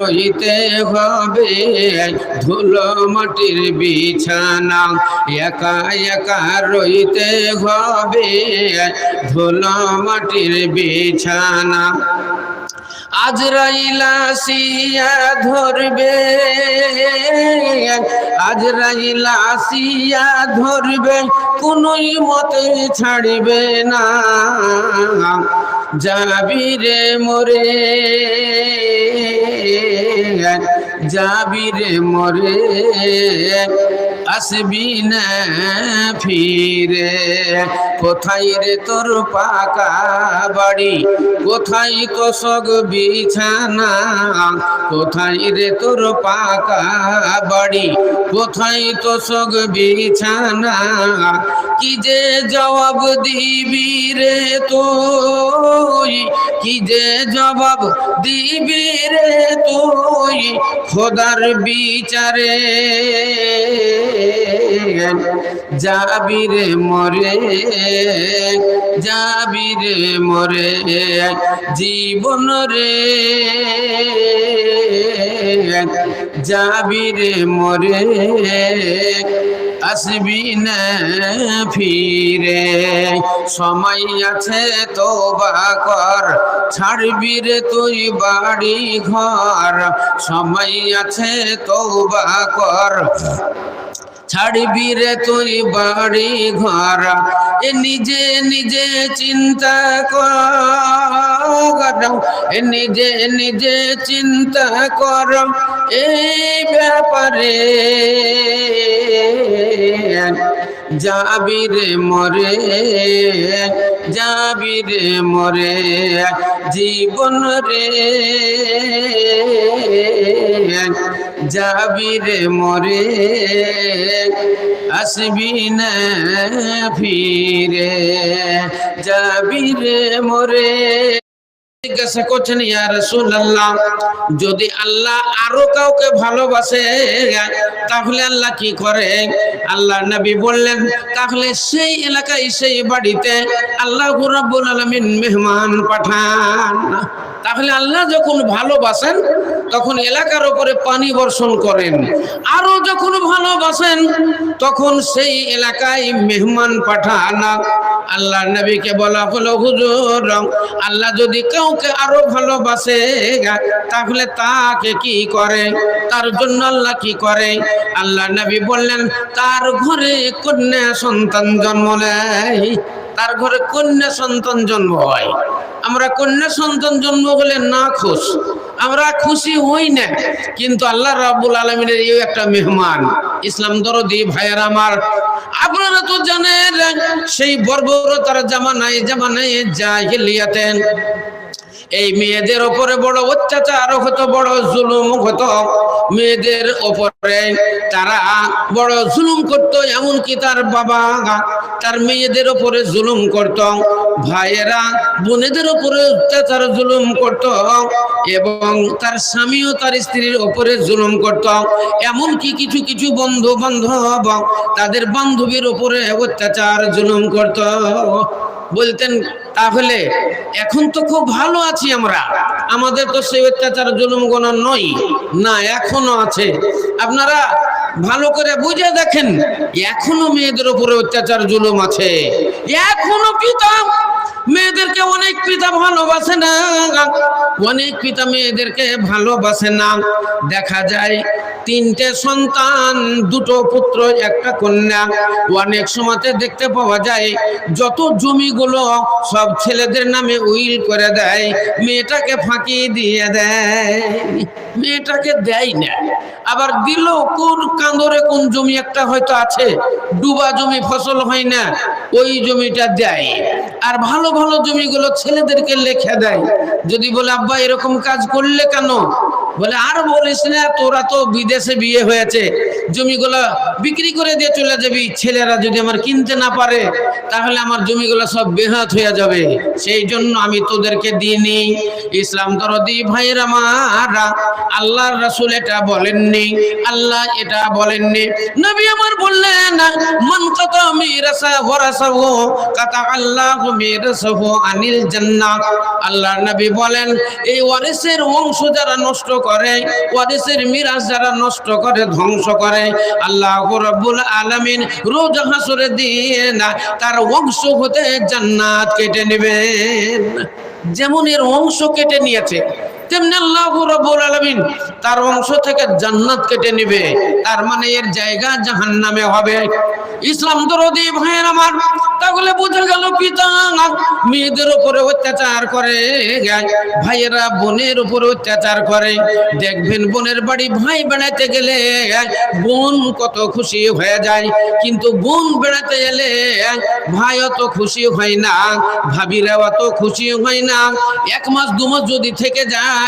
রইতে হবে ধুলো মাটির বিছানা। একা একা রইতে হবে ধুলো মাটির বিছানা। আজরাইলা সিয়া ধরবে আজরাইলা সিয়া ধরবে, কোনই মতে ছাড়বে না। যাবি রে মোরে যাবি রে মোরে। আসবি না ফিরে। কোথায় রে তোর পাকা বাড়ি? কোথায় তো সগ বিছানা? কোথায় রে তোর পাকা বাড়ি? কোথায় তো সগ বিছানা? কি যে জবাব দিবি রে তুই? কি যে জবাব দিবি রে তুই? খোদার বিচারে যাবি রে মরে যাবি রে মরে, জীবন রে। যাবি রে মরে, আসবি না ফিরে। সময় আছে তো কর, ছাড়বি রে তুই বাড়ি ঘর। সময় আছে তো কর ছাড়বি রে তুই বাড়ি ঘর। এ নিজে নিজে চিন্তা কর এ নিজে নিজে চিন্তা কর এই ব্যাপারে। যাবি রে মরে, যাবি রে মরে, জীবন রে। যাবি রে মরে, আসবি না ফিরে। যাবি রে মরে, জিজ্ঞাসা করছেন, ইয়া রাসূলুল্লাহ, যদি আল্লাহ আরও কাউকে ভালোবাসে, তাহলে আল্লাহ কি করে? আল্লাহ নবী বললেন, তাহলে সেই এলাকায়, সেই বাড়িতে আল্লাহ রাব্বুল আলামিন মেহমান পাঠান। তাহলে আল্লাহ যখন ভালোবাসেন তখন এলাকার উপরে পানি বর্ষণ করেন। আরও যখন ভালোবাসেন, তখন সেই এলাকায় মেহমান পাঠান। আল্লাহ নবীকে বলা হলো, হুজুর, আল্লাহ যদি কাউকে আরও ভালোবাসে, তাহলে তাকে কি করে? তার জন্য আল্লাহ কি করে? আল্লাহ নবী বললেন, তার ঘরে কন্যা সন্তান জন্ম নেয়। তার ঘরে কন্যা সন্তান জন্ম হয়। আমরা কন্যা সন্তান জন্ম হলে না খুশ। আমরা খুশি হই না, কিন্তু আল্লাহ রাবুল আলমিনের এই একটা মেহমান, ইসলাম দরদি ভাইয়ার আমার, আপনারা তো জানেন, সেই বর্বরতার জামানায় জামানায় জাহিলিয়াতেন। এই মেয়েদের ওপরে বড় অত্যাচার হতো, বড় জুলুম হতো। মেয়েদের ওপরে তারা বড় জুলুম করত, এমনকি তার বাবা তার মেয়েদের ওপরে জুলুম করত। ভাইয়েরা, বোনেদের ওপরে অত্যাচার, জুলুম করত এবং তার স্বামীও তার স্ত্রীর ওপরে জুলুম করত। এমনকি কিছু কিছু বন্ধু বান্ধব তাদের বান্ধবীর ওপরে অত্যাচার, জুলুম করত। বলতেন, তাহলে এখন তো খুব ভালো আছি আমরা। আমাদের তো সেই অত্যাচার জুলুম গোনা নয়, না এখনও আছে। আপনারা ভালো করে বুঝে দেখেন, এখনও মেয়েদের উপরে অত্যাচার জুলুম আছে। এখনও পিতা। মেয়েদেরকে অনেক পিতা ভালোবাসে না। অনেক পিতা মেয়েদেরকে ভালোবাসে না। দেখা যায় তিনটে সন্তান, দুটো পুত্র, একটা কন্যা। অনেক সময়তে দেখতে পাওয়া যায়, যত জমিগুলো সব ছেলেদের নামে উইল করে দেয়, মেয়েটাকে ফাঁকি দিয়ে দেয়। মেয়েটাকে দেয় না। আবার দিল কোন কান্দরে কোন জমি একটা হয়তো আছে, ডুবা জমি, ফসল হয় না। ওই জমিটা দেয়। আর ভালো ভালো জমিগুলো ছেলেদেরকে লেখা দেয়। যদি বলে, আব্বা, এরকম কাজ করলে কেন? বলে, আর বলিস না, তোরা তো বিদেশে বিয়ে হয়েছে। জমিগুলো বিক্রি করে দিয়ে চলে যাবি। ছেলেরা যদি আমার কিনতে না পারে, তাহলে আমার জমিগুলো সব বেহাত হয়ে যাবে। সেই জন্য আমি তোদেরকে দিইনি। ইসলাম দরদি ভাইয়ের আমার আল্লাহর রাসূল এটা বলেননি, আল্লাহ এটা বলেননি। নবী আমার বললেন, মান কাতা মিরাসা ওয়ারাসাহু আল্লাহু মিরাসাহু আনিল জান্নাহ আল্লাহর নবী বলেন, এই ওয়ারিসের অংশ যারা নষ্ট করে, ওয়ারিসের মিরাজ যারা নষ্ট করে, ধ্বংস করে আল্লাহ রব্বুল আলমিন না তার অংশ জান্নাত কেটে নেবেন। যেমন এর অংশ কেটে নিয়েছে তেমনি আল্লাহ রব্বুল আলামিন তার অংশ থেকে জান্নাত কেটে নেবে। তার মানে এর জায়গা জাহান্নামে হবে। ইসলাম দরদি ভাইয়ের আমার, তাহলে বোঝা গেল পিতা মেয়েদের উপরে অত্যাচার করে, ভাইয়েরা বোনের উপরে অত্যাচার করে। দেখবেন বোনের বাড়ি ভাই বেড়াতে গেলে বোন কত খুশি হয়ে যায়, কিন্তু বোন বেড়াতে এলে ভাই অত খুশি হয় না ভাবিরা অত খুশি হয় না। এক মাস, দু মাস যদি থেকে যায়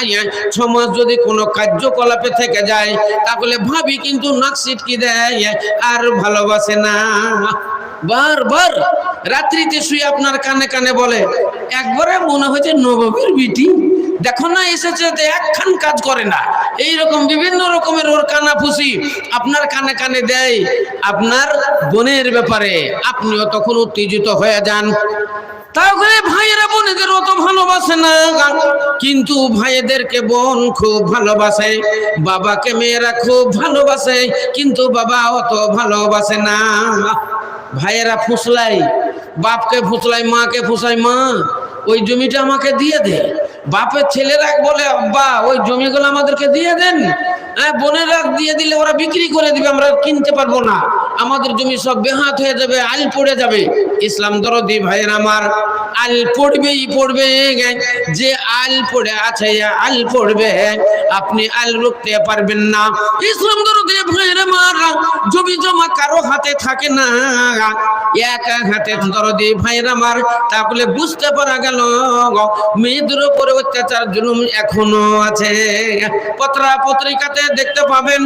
ছ মাস যদি কোনো কার্যকলাপে থেকে যায়, তাহলে ভাবি কিন্তু নাক সিটকি দেয়, আর ভালোবাসে না। বার বার রাত্রিতে শুয়ে আপনার কানে কানে বলে, একবারে মনে হয়েছে নবাবের বিটি দেখো না, এসেছে তো একখান কাজ করে না। এই রকম বিভিন্ন রকমের ওর কানা ফুসি আপনার কানে কানে দেয়, আপনার বোনের ব্যাপারে। আপনিও তখন উত্তেজিত হয়ে যান। তাহলে ভাইয়েরা, বোনেদের অত ভালোবাসে না। কিন্তু ভাইয়েদেরকে বোন খুব ভালোবাসে, বাবাকে মেয়েরা খুব ভালোবাসে, কিন্তু বাবা অত ভালোবাসে না। ভাইয়েরা, ফুসলাই, বাপকে ফুসলাই, মাকে ফুসাই মা, ওই জমিটা আমাকে দিয়ে দে। বাপের ছেলেরা বলে বা ওই জমিগুলো আমাদেরকে দিয়ে দেন। হ্যাঁ বোনেরা দিয়ে দিলে ওরা বিক্রি করে দিবে, আমরা কিনতে পারব না। আমাদের জমি সব বেহাত হয়ে যাবে, আল পড়ে যাবে। ইসলাম দরদি ভাইয়ের আমার, আল পড়বেই পড়বে যে আল পড়ে আছে আল পড়বে, আপনি আল রুখতে পারবেন না। ইসলাম দরদি ভাইয়ের আমার, জমি জমা কারও হাতে থাকে না এক হাতে দরদি ভাইয়ের আমার তাহলে বুঝতে পারা গেল মেয়েদের উপরে অত্যাচার জুলুম এখনও আছে পত্রা পত্রিকাতে দেখতে পাবেন,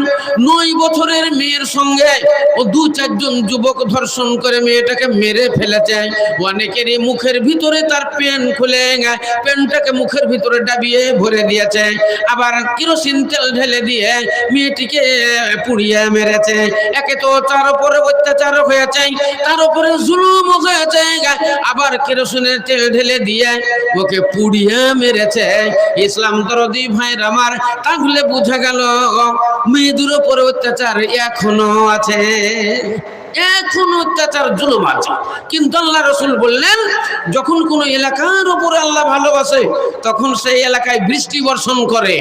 নয় বছরের মেয়ের সঙ্গে ও দু চারজন যুবক ধর্ষণ করে মেয়েটাকে মেরে ফেলেছে। অনেকেরই মুখের ভিতরে তার পেন খুলে পেনটাকে মুখের ভিতরে ডাবিয়ে ভরে দিয়েছে। আবার কিরোসিন তেল ঢেলে দিয়ে মেয়েটিকে পুড়িয়ে মেরেছে। একে তো তার উপরে অত্যাচার হয়েছে, তার উপরে জুলুম হয়েছে। আবার কেরোসিনের তেল ঢেলে দিয়ে ওকে পুড়িয়ে মেরেছে। ইসলাম দরদি ভাইয়ের আমার, তাহলে বোঝা গেল মেয়েদের উপরে অত্যাচার এখনও আছে। এখন অত্যাচার, জুলুম আছে। কিন্তু আল্লাহ রসুল বললেন, যখন কোন এলাকার উপরে আল্লাহ ভালোবাসে, তখন সেই এলাকায় বৃষ্টি বর্ষণ করে।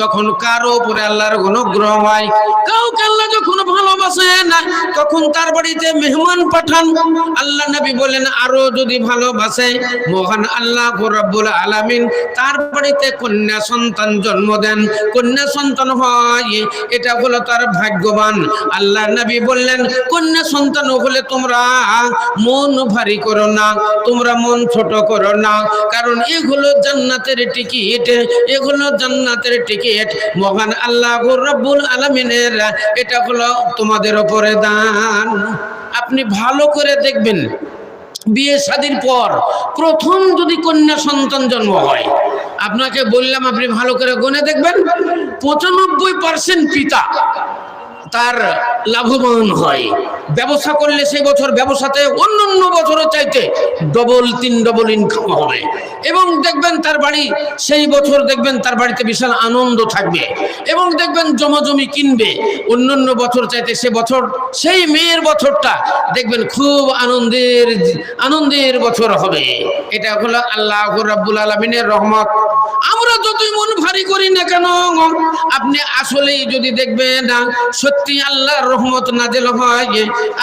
যখন কারও উপরে আল্লাহর অনুগ্রহ হয়, কাউকে আল্লাহ যখন ভালোবাসে না, তখন তার বাড়িতে মেহমান পাঠান। আল্লাহ নবী বলেন আরও যদি ভালোবাসে, মহান আল্লাহ রব্বুল আলামিন, তার বাড়িতে কন্যা সন্তান জন্ম দেন। কন্যা সন্তান হয়, এটা হলো তার ভাগ্যবান। আল্লাহ নবী বললেন, কন্যা সন্তান হলে তোমরা মন ভারী করো না, তোমরা মন ছোট করো না। কারণ এগুলো জান্নাতের টিকিট এগুলো জান্নাতের টিকিট। মহান আল্লাহ রব্বুল আলমিনের, এটা হলো তোমাদের ওপরে দান। আপনি ভালো করে দেখবেন, বিয়ে শাদীর পর প্রথম যদি কন্যা সন্তান জন্ম হয়, আপনাকে বললাম আপনি ভালো করে গনে দেখবেন, পঁচানব্বই পার্সেন্ট পিতা। তার লাভবান হয়। ব্যবসা করলে সেই বছর ব্যবসাতে অন্য অন্য বছরের চাইতে ডবল তিন ডবল ইনকাম হবে। এবং দেখবেন তার বাড়ি, সেই বছর দেখবেন তার বাড়িতে বিশাল আনন্দ থাকবে। এবং দেখবেন জমাজমি কিনবে। অন্য অন্য বছর চাইতে সে বছর, সেই মেয়ের বছরটা দেখবেন খুব আনন্দের আনন্দের বছর হবে। এটা হলো আল্লাহ রাব্বুল আলমিনের রহমত। আমরা যতই মন ভারী করি না কেন, আপনি আসলেই যদি দেখবেন না সত্যি আল্লাহর রহমত নাজেল হয়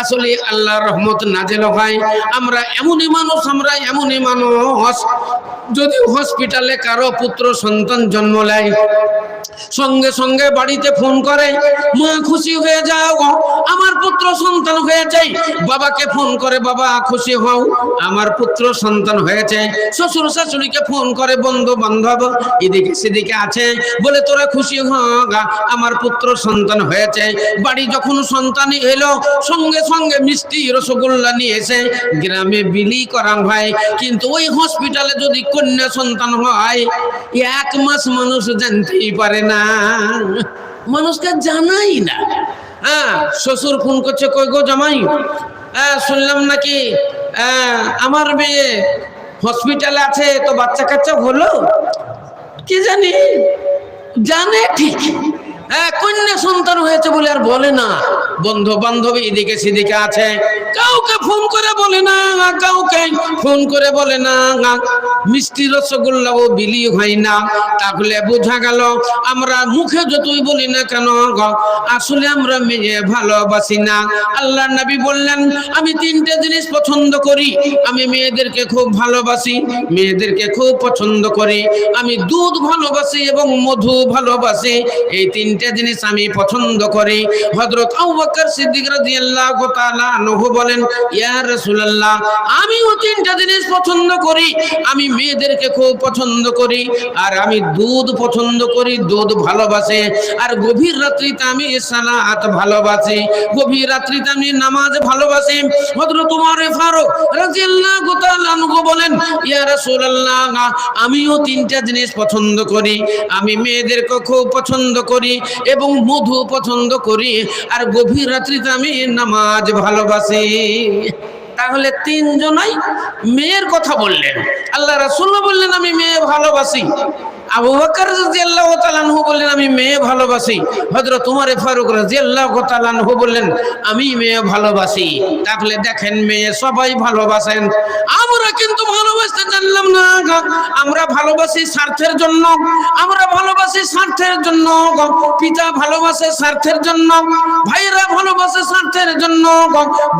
আসলে আল্লাহর রহমত নাজেল হয়। আমরা এমনই মানুষ, আমরা এমনই মানুষ। যদি হসপিটালে কারও পুত্র, সন্তান জন্ম নেয়, সঙ্গে সঙ্গে বাড়িতে ফোন করে, মা, খুশি হয়ে যাও, আমার পুত্র সন্তান হয়ে যায় বাবাকে ফোন করে, বাবা, খুশি হও, আমার পুত্র সন্তান হয়েছে। শ্বশুর শাশুড়িকে ফোন করে, বন্ধু বান্ধব, এদিকে সেদিকে আছে। বলে, তোরা খুশি হগা আমার পুত্র সন্তান হয়েছে। বাড়ি যখন সন্তান এলো সঙ্গে সঙ্গে মিষ্টি রসগোল্লা নিয়ে এসে গ্রামে বিলি করা হয় কিন্তু ওই হসপিটালে যদি কন্যা সন্তান হয় এক মাস মানুষ জানতেই পারে না। মানুষকে জানাই না। হ্যাঁ শ্বশুর ফোন করছে কই গো জামাই? হ্যাঁ শুনলাম নাকি হ্যাঁ, আমার মেয়ে হসপিটালে আছে তো বাচ্চা কাচ্চা হলো? কি জানি? জানে ঠিক। হ্যাঁ কন্যা সন্তান হয়েছে বলে আর বলে না। বন্ধু বান্ধবী এদিকে সেদিকে আছে। কাউকে ফোন করে বলে না, কাউকে ফোন করে বলে না। মিষ্টি রসগোল্লাও বিলি হয় না। তাহলে বোঝা গেল, আমরা মুখে যতই বলি না কেন আসলে আমরা মেয়ে ভালোবাসি না। আল্লাহ নবী বললেন, আমি তিনটে জিনিস পছন্দ করি। আমি মেয়েদেরকে খুব ভালোবাসি, মেয়েদেরকে খুব পছন্দ করি। আমি দুধ ভালোবাসি এবং মধু ভালোবাসি, এই তিনটে জিনিস আমি পছন্দ করি। হযরত আবু বকর সিদ্দিক রাদিয়াল্লাহু তাআলা আনহু বলেন, ইয়া রাসূলুল্লাহ আমিও তিনটা জিনিস পছন্দ করি। আমি মেয়েদেরকে খুব পছন্দ করি, আর আমি দুধ পছন্দ করি, দুধ ভালোবাসে। আর গভীর রাত্রিতে আমি সালাত ভালোবাসি। গভীর রাত্রিতে আমি নামাজ ভালোবাসি। হযরত ওমর ফারুক রাদিয়াল্লাহু তাআলা আনহু বলেন, ইয়া রাসূলুল্লাহ আমিও তিনটা জিনিস পছন্দ করি। আমি মেয়েদেরকে খুব পছন্দ করি এবং মধু পছন্দ করি। আর গভীর রাত্রিতে আমি নামাজ ভালোবাসি। তাহলে তিনজনাই মেয়ের কথা বললেন। আল্লাহ রাসুল্লাহ বললেন, আমি মেয়ে ভালোবাসি। আবু বকর রাদিয়াল্লাহু তাআলা আনহু বললেন, আমি মেয়ে ভালোবাসি। হযরত ওমর ফারুক রাদিয়াল্লাহু তাআলা আনহু বললেন, আমি মেয়ে ভালোবাসি। তাহলে দেখেন মেয়ে, সবাই ভালোবাসেন। আমরা কিন্তু ভালোবাসতে জানলাম না আমরা ভালোবাসি স্বার্থের জন্য। আমরা ভালোবাসি স্বার্থের জন্য পিতা ভালোবাসে স্বার্থের জন্য। ভাইরা ভালোবাসে স্বার্থের জন্য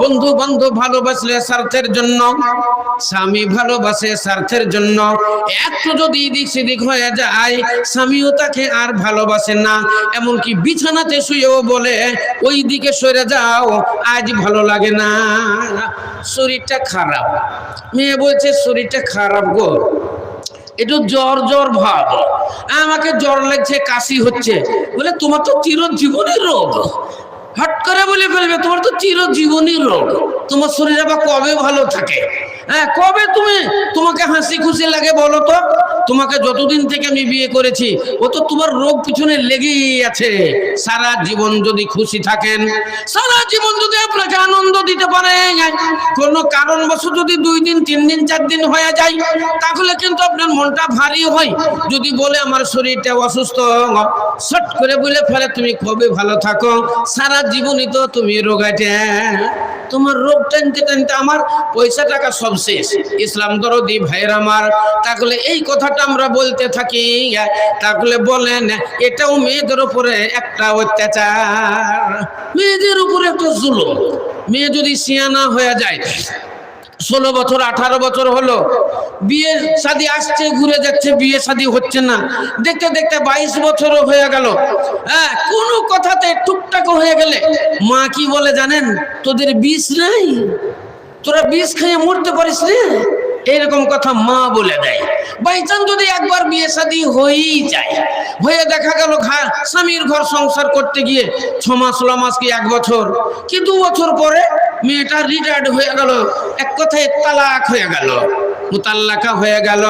বন্ধু বান্ধব ভালোবাসলে স্বার্থের জন্য। স্বামী ভালোবাসে স্বার্থের জন্য। একটু যদি এদিক সেদিক হয়ে যায়, স্বামীও তাকে আর ভালোবাসে না। এমনকি বিছানাতে শুয়েও বলে ওই দিকে সরে যাও, আজ ভালো লাগে না। শরীরটা খারাপ। মেয়ে বলছে, শরীরটা খারাপ গো। একটু জ্বর জ্বর ভাব। আমাকে জ্বর লাগছে, কাশি হচ্ছে। বলে, তোমার তো চিরজীবনী রোগ। হট করে বলে ফেলবে, তোমার তো চিরজীবনী রোগ। তোমার শরীর আবার কবে ভালো থাকে? হ্যাঁ কবে তুমি তোমাকে হাসি খুশি লাগে বলো তো? তোমাকে যতদিন থেকে আমি বিয়ে করেছি, ও তো তোমার রোগ পিছনে লেগেই আছে। সারা জীবন যদি খুশি থাকেন, সারা জীবন যদি আপনাকে আনন্দ দিতে পারে, কোনো কারণবশ যদি দুই দিন, তিন দিন, চার দিন হয়ে যায়, তাহলে কিন্তু আপনার মনটা ভারী হয়। যদি বলে আমার শরীরটা অসুস্থ শট করে বলে ফেলে, তুমি কবে ভালো থাকো, সারা জীবনই তো তুমি রোগাটে তোমার রোগ টানতে টানতে আমার পয়সা টাকা সব শেষ। ইসলাম দরদি, ভাইয়ের আমার। তাহলে এই কথাটা আমরা বলতে থাকি। তাহলে বলেন, এটাও মেয়েদের উপরে একটা অত্যাচার। মেয়েদের উপরে একটা জুলুম। মেয়ে যদি সিয়ানা হয়ে যায়, ষোলো বছর, আঠারো বছর হলো বিয়ে শাদি আসছে, ঘুরে যাচ্ছে, বিয়ে শাদি হচ্ছে না। দেখতে দেখতে বাইশ বছরও হয়ে গেল। হ্যাঁ কোনো কথাতে টুকটাক হয়ে গেলে মা কি বলে জানেন? তোদের বিষ নাই? তোরা বিষ খেয়ে মরতে পারিস রে এরকম কথা মা বলে দেয়। বাইচান যদি একবার বিয়ে শাদি হয়েই যায়। হয়ে দেখা গেল ঘর স্বামীর ঘর সংসার করতে গিয়ে ছ মাস ছ মাস কি এক বছর? কি দু বছর পরে মেয়েটা রিটায়ার্ড হয়ে গেল। এক কথায় তালাক হয়ে গেল। মুতাল্লাকা হয়ে গেল।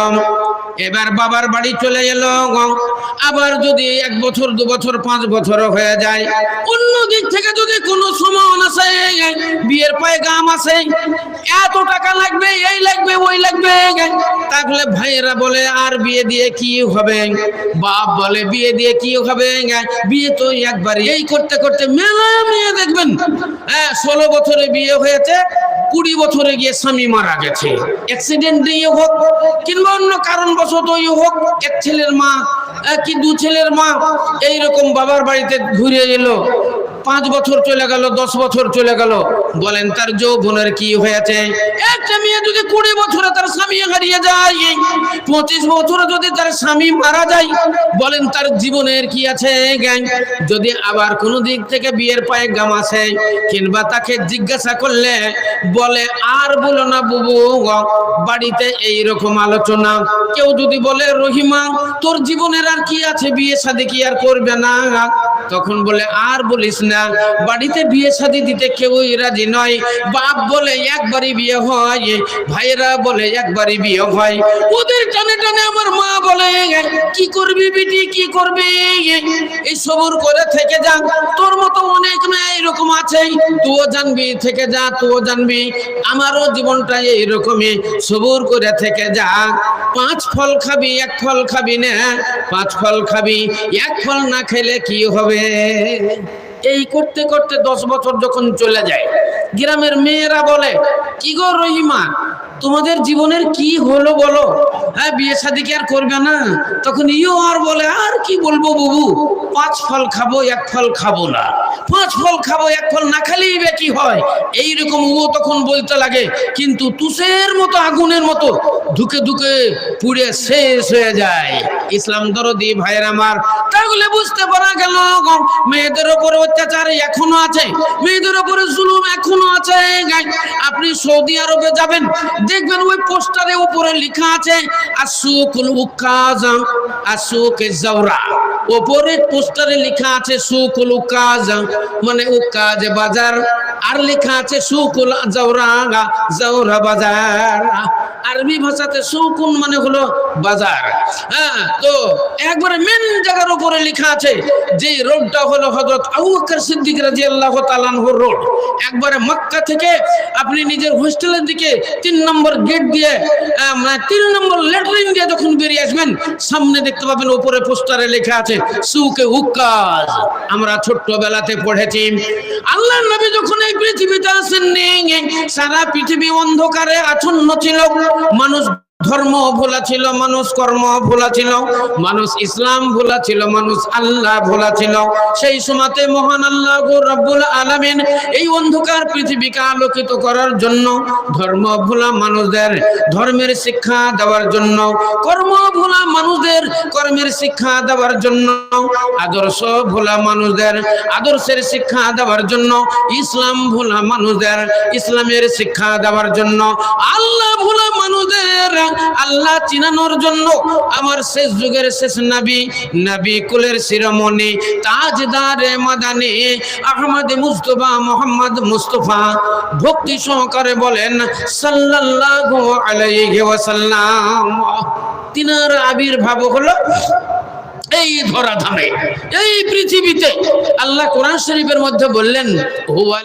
এবার বাবার বাড়ি চলে এলো আবার যদি এক বছর, দু বছর, পাঁচ বছর হয়ে যায়, অন্য দিক থেকে যদি কোনো সমান আসে, বিয়ের পায়ে গাম আসে, এত টাকা লাগবে, এই লাগবে, ওই লাগবে, তাহলে ভাইয়েরা বলে, আর বিয়ে দিয়ে কি হবে? বাপ বলে, বিয়ে দিয়ে কি হবে? বিয়ে তো একবার এই করতে করতে মেলা মেয়ে দেখবেন হ্যাঁ ষোলো বছরে বিয়ে হয়েছে কুড়ি বছরে গিয়ে স্বামী মারা গেছে। অ্যাক্সিডেন্টেই হোক, কিংবা অন্য কারণবশতই হোক, এক ছেলের মা কি দু ছেলের মা, এইরকম বাবার বাড়িতে ঘুরে এলো। পাঁচ বছর চলে গেল, দশ বছর চলে গেল। বলেন, তার যৌবনের কি হয়েছে? একটা মেয়ে যদি কুড়ি বছরে তার স্বামী হারিয়ে যায়, পঁচিশ বছরে যদি তার স্বামী মারা যায়, বলেন, তার জীবনের কি আছে? জ্ঞান। যদি আবার কোনো দিক থেকে বিয়ের পায়ে গাম আসে, কিংবা তাকে জিজ্ঞাসা করলে, বলে, আর বলো না বুবু বাড়িতে এই রকম আলোচনা। কেউ যদি বলে, রহিমা, তোর জীবনের আর কি আছে? বিয়ে শাদী কি আর করবে না? তখন বলে, আর বলিস না, বাড়িতে বিয়ে শাদী দিতে কেউই রাজি নয়। বাপ বলে, একবারই বিয়ে হয়। ভাইয়েরা বলে, একবারই বিয়ে হয়। ওদের টানে টানে আমার মা বলে, কি করবি বিটি, কি করবি? এই সবুর করে থেকে যা, তোর মতো অনেক মেয়ে এরকম আছে। তুইও জানবি, থেকে যা, তুইও জানবি, আমারও জীবনটা এইরকমই। সবুর করে থেকে যা, পাঁচ ফল খাবি, এক ফল খাবি না, পাঁচ ফল খাবি, এক ফল না খেলে কি হবে? এই করতে করতে দশ বছর যখন চলে যায়, গ্রামের মেয়েরা বলে, কি গো রহিমা, তোমাদের জীবনের কি হলো বলো? হ্যাঁ বিয়ে শাদি কি আর করবে না? তখন ইও আর বলে, আর কি বলব বাবু? পাঁচ ফল খাব, এক ফল খাব না। পাঁচ ফল খাব, এক ফল না খালেই বে কি হয়? এইরকম ও তখন বলতে লাগে, কিন্তু তুষের মতো, আগুনের মতো ধুকে ধুকে পুড়ে শেষ হয়ে যায়। ইসলাম দরদি, ভাইয়ের আমার, তাহলে বুঝতে পারা গেল মেয়েদের ওপরে অত্যাচার এখনও আছে, মেয়েদের ওপরে জুলুম এখনও আছে। আপনি সৌদি আরবে যাবেন, দেখবেন ওই পোস্টারে উপরে লেখা আছে আসুকুল উকাজা, আসুক জাওরা। উপরে পোস্টারে লেখা আছে সুকুল উকাজ মানে উকাজ বাজার। আর লেখা আছে সুকুল জাওরা জাওরা বাজার। আরবি ভাষাতে সুকুন মানে হলো বাজার। হ্যাঁ তো একবারে মেন জায়গার উপরে লেখা আছে যে রোডটা হলো হজরত আবু বকর সিদ্দিক রাদিয়াল্লাহু তাআলার রোড। একবারে মক্কা থেকে আপনি নিজের হোস্টেলের দিকে তিন নম্বর গেট দিয়ে মানে তিন নম্বর লেটরিন দিয়ে যখন বেরিয়ে আসবেন, সামনে দেখতে পাবেন উপরে পোস্টারে লেখা আছে, সুকে হুক্কাজ আমরা ছোট্টবেলাতে পড়েছি। আল্লাহ নবী যখন এই পৃথিবীতে আসেননি, সারা পৃথিবী অন্ধকারে আচ্ছন্ন ছিল। মানুষ ধর্ম ভোলা ছিল, মানুষ কর্ম ভোলা ছিল, মানুষ ইসলাম ভোলা ছিল, মানুষ আল্লাহ ভোলা ছিল। সেই সময়তে মহান আল্লাহ আলামিন এই অন্ধকার পৃথিবীকে আলোকিত করার জন্য, ধর্ম ভোলা মানুষদের, ধর্মের শিক্ষা দেওয়ার জন্য, কর্ম ভোলা মানুষদের, কর্মের শিক্ষা দেওয়ার জন্য, আদর্শ ভোলা মানুষদের, আদর্শের শিক্ষা দেওয়ার জন্য, ইসলাম ভোলা মানুষদের, ইসলামের শিক্ষা দেওয়ার জন্য, আল্লাহ ভোলা মানুষদের আল্লাহ চিনানোর জন্য আমার শেষ যুগের শেষ নবী নবী কুলের শিরোমণি, তাজদার মাদানি, আহমদ মুস্তফা, মোহাম্মদ মুস্তফা ভক্তি সহকারে বলেন, সাল্লাল্লাহু আলাইহি ওয়াসাল্লাম। তিনার আবির্ভাব হলো এই ধরাধামে, এই পৃথিবীতে। আল্লাহ কোরআন শরীফের মধ্যে বললেন, হুয়া